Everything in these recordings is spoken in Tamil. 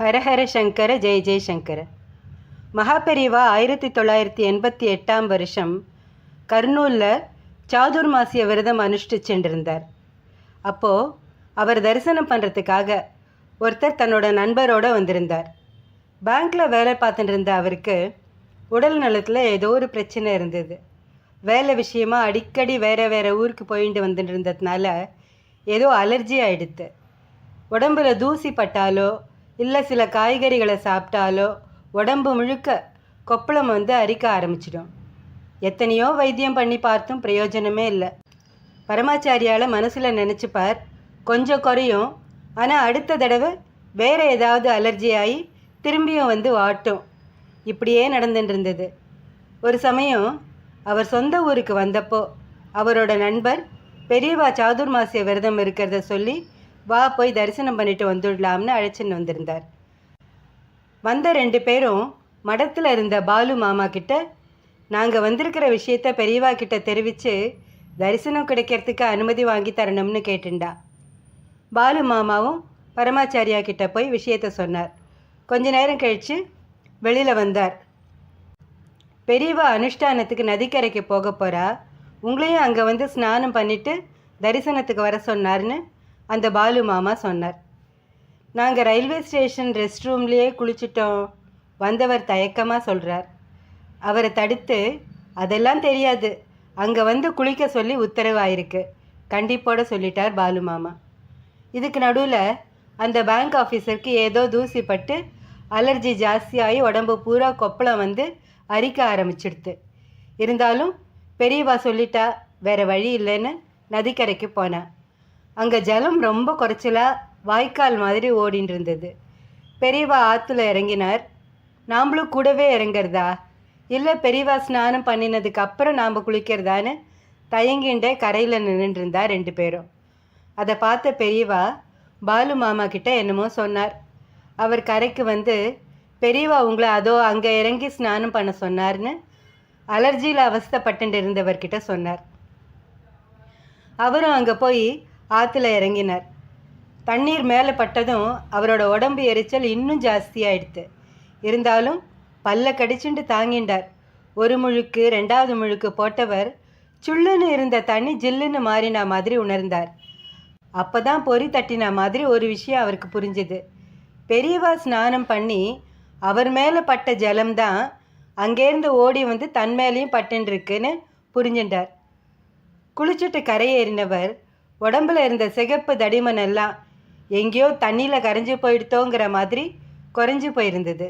ஹரஹர சங்கர ஜெய ஜெய்சங்கர மகாபெரிவா ஆயிரத்தி தொள்ளாயிரத்தி எண்பத்தி எட்டாம் வருஷம் கர்னூலில் சாதுர்மாசிய விரதம் அனுஷ்டிச்சு சென்றிருந்தார். அப்போது அவர் தரிசனம் பண்ணுறதுக்காக ஒருத்தர் தன்னோட நண்பரோட வந்திருந்தார். பேங்க்கில் வேலை பார்த்துட்டு இருந்த அவருக்கு உடல் நலத்தில் ஏதோ ஒரு பிரச்சனை இருந்தது. வேலை விஷயமா அடிக்கடி வேறு வேறு ஊருக்கு போயிட்டு வந்துட்டு இருந்ததுனால ஏதோ அலர்ஜி ஆகிடுது உடம்புல தூசி பட்டாலோ இல்லை சில காய்கறிகளை சாப்பிட்டாலோ உடம்பு முழுக்க கொப்பளம் வந்து அரிக்க ஆரம்பிச்சிடும். எத்தனையோ வைத்தியம் பண்ணி பார்த்தும் பிரயோஜனமே இல்லை. பரமாச்சாரியால் மனசில் நினச்சிப்பார் கொஞ்சம் குறையும். ஆனால் அடுத்த தடவை வேறு ஏதாவது அலர்ஜி ஆகி திரும்பியும் வந்து வாட்டும். இப்படியே நடந்துட்டு இருந்தது. ஒரு சமயம் அவர் சொந்த ஊருக்கு வந்தப்போ அவரோட நண்பர் பெரியவா சாதுர்மாசிய விரதம் இருக்கிறத சொல்லி வா போய் தரிசனம் பண்ணிட்டு வந்துடலாம்னு அழைச்சின்னு வந்திருந்தார். வந்த ரெண்டு பேரும் மடத்தில் இருந்த பாலு மாமா கிட்ட நாங்கள் வந்திருக்கிற விஷயத்த பெரியவா கிட்ட தெரிவித்து தரிசனம் கிடைக்கிறதுக்கு அனுமதி வாங்கி தரணும்னு கேட்டுண்டா. பாலு மாமாவும் பரமாச்சாரியா கிட்ட போய் விஷயத்த சொன்னார். கொஞ்ச நேரம் கழித்து வெளியில் வந்தார். பெரியவா அனுஷ்டானத்துக்கு நதிக்கரைக்கு போக போகிறா உங்களையும் அங்கே வந்து ஸ்நானம் பண்ணிட்டு தரிசனத்துக்கு வர சொன்னார்னு அந்த பாலு மாமா சொன்னார். நாங்கள் ரயில்வே ஸ்டேஷன் ரெஸ்ட் ரூம்லேயே குளிச்சிட்டோம் வந்தவர் தயக்கமாக சொல்கிறார் அவரை தடுத்து அதெல்லாம் தெரியாது. அங்கே வந்து குளிக்க சொல்லி உத்தரவாயிருக்கு கண்டிப்போட சொல்லிட்டார் பாலு மாமா. இதுக்கு நடுவில் அந்த பேங்க் ஆஃபீஸருக்கு ஏதோ தூசி பட்டு அலர்ஜி ஜாஸ்தியாகி உடம்பு பூரா கொப்பளம் வந்து அரிக்க ஆரம்பிச்சிடுது இருந்தாலும் பெரியவா சொல்லிட்டா வேறு வழி இல்லைன்னு நதிக்கரைக்கு போனேன் அங்கே ஜலம் ரொம்ப குறைச்சலாக வாய்க்கால் மாதிரி ஓடின்னு இருந்தது பெரியவா ஆற்றுல இறங்கினார். நாம்ளும் கூடவே இறங்குறதா? இல்லை பெரியவா ஸ்நானம் பண்ணினதுக்கு அப்புறம் நாம் குளிக்கிறதான்னு தயங்கிண்டே கரையில் நின்றுருந்தா ரெண்டு பேரும். அதை பார்த்த பெரியவா பாலு மாமா கிட்ட என்னமோ சொன்னார். அவர் கரைக்கு வந்து பெரியவா உங்களை அதோ அங்கே இறங்கி ஸ்நானம் பண்ண சொன்னார்னு அலர்ஜியில் அவஸ்தப்பட்டு இருந்தவர்கிட்ட சொன்னார். அவரும் அங்கே போய் ஆற்றுல இறங்கினார். தண்ணீர் மேலே பட்டதும் அவரோட உடம்பு எரிச்சல் இன்னும் ஜாஸ்தியாயிடுத்து. இருந்தாலும் பல்ல கடிச்சுண்டு தாங்கிண்டார். ஒரு முழுக்கு ரெண்டாவது முழுக்கு போட்டவர் சுள்ளுன்னு இருந்த தண்ணி ஜில்லுன்னு மாறின மாதிரி உணர்ந்தார். அப்பதான் பொறி தட்டின மாதிரி ஒரு விஷயம் அவருக்கு புரிஞ்சுது. பெரியவா ஸ்நானம் பண்ணி அவர் மேலே பட்ட ஜலம்தான் அங்கேருந்து ஓடி வந்து தன் மேலேயும் பட்டுன்னு இருக்குன்னு புரிஞ்சுட்டார் குளிச்சுட்டு கரையேறினவர் உடம்புல இருந்த சிகப்பு தடிமன் எல்லாம் எங்கேயோ தண்ணியில் கரைஞ்சி போயிடுத்தோங்கிற மாதிரி குறைஞ்சி போயிருந்தது.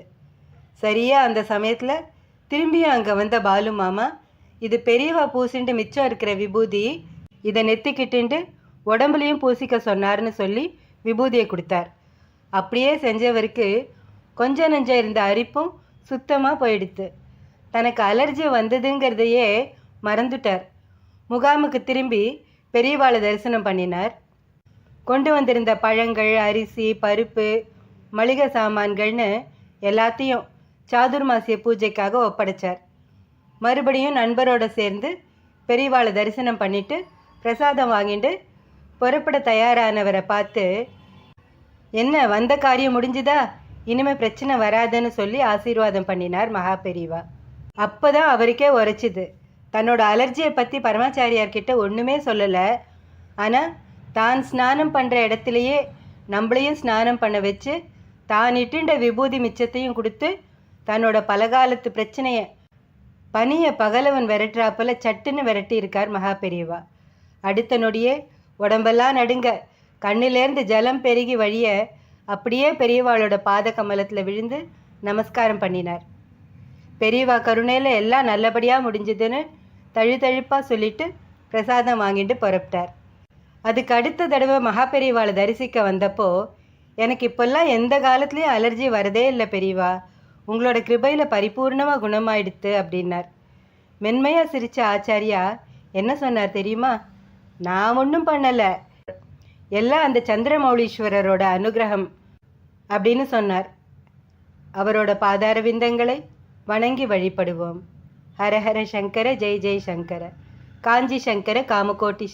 சரியா அந்த சமயத்தில் திரும்பியும் அங்கே வந்த பாலு மாமா இது பெரியவா பூசிண்டு மிச்சம் இருக்கிற விபூதி இதை நெத்திக்கிட்டுண்டு உடம்புலையும் பூசிக்க சொன்னார்னு சொல்லி விபூதியை கொடுத்தார். அப்படியே செஞ்சவருக்கு கொஞ்ச நெஞ்சம் இருந்த அரிப்பும் சுத்தமாக போயிடுத்து. தனக்கு அலர்ஜி வந்ததுங்கிறதையே மறந்துட்டார். முகாமுக்கு திரும்பி பெரியவாளை தரிசனம் பண்ணினார். கொண்டு வந்திருந்த பழங்கள் அரிசி பருப்பு மளிகை சாமான்கள்னு எல்லாத்தையும் சாதுர்மாசிய பூஜைக்காக ஒப்படைச்சார். மறுபடியும் நண்பரோடு சேர்ந்து பெரியவாளை தரிசனம் பண்ணிட்டு பிரசாதம் வாங்கிட்டு புறப்பட தயாரானவரை பார்த்து என்ன வந்த காரியம் முடிஞ்சுதா? இனிமே பிரச்சனை வராதுன்னு சொல்லி ஆசீர்வாதம் பண்ணினார் மகா பெரியவா. அப்போதான் அவருக்கே உரைச்சிது. தன்னோட அலர்ஜியை பற்றி பரமாச்சாரியார்கிட்ட ஒன்றுமே சொல்லலை. ஆனால் தான் ஸ்நானம் பண்ணுற இடத்துலையே நம்மளையும் ஸ்நானம் பண்ண வச்சு தான் இட்டுண்ட விபூதி மிச்சத்தையும் கொடுத்து தன்னோட பலகாலத்து பிரச்சனையை பனியை பகலவன் விரட்டுறாப்புல சட்டுன்னு விரட்டி இருக்கார் மகா பெரியவா. அடுத்த நொடியே உடம்பெல்லாம் நடுங்க கண்ணிலேருந்து ஜலம் பெருகி வழிய அப்படியே பெரியவாளோட பாத கமலத்தில் விழுந்து நமஸ்காரம் பண்ணினார். பெரியவா கருணையில் எல்லாம் நல்லபடியாக முடிஞ்சதுன்னு தழுதழுப்பாக சொல்லிட்டு பிரசாதம் வாங்கிட்டு புறப்பட்டார். அதுக்கு அடுத்த தடவை மகா பெரியவாளை தரிசிக்க வந்தப்போ எனக்கு இப்போல்லாம் எந்த காலத்துலேயும் அலர்ஜி வரதே இல்லை பெரியவா. உங்களோட கிருபையில் பரிபூர்ணமாக குணமாயிடுத்து அப்படின்னார். மென்மையாக சிரித்த ஆச்சாரியா என்ன சொன்னார் தெரியுமா? நான் ஒன்றும் பண்ணலை. எல்லாம் அந்த சந்திரமௌலீஸ்வரரோட அனுகிரகம் அப்படின்னு சொன்னார். அவரோட பாதார விந்தங்களை வணங்கி வழிபடுவோம். ஹரஹர சங்கர ஜெய் ஜெய் சங்கர. காஞ்சி சங்கர காமகோட்டி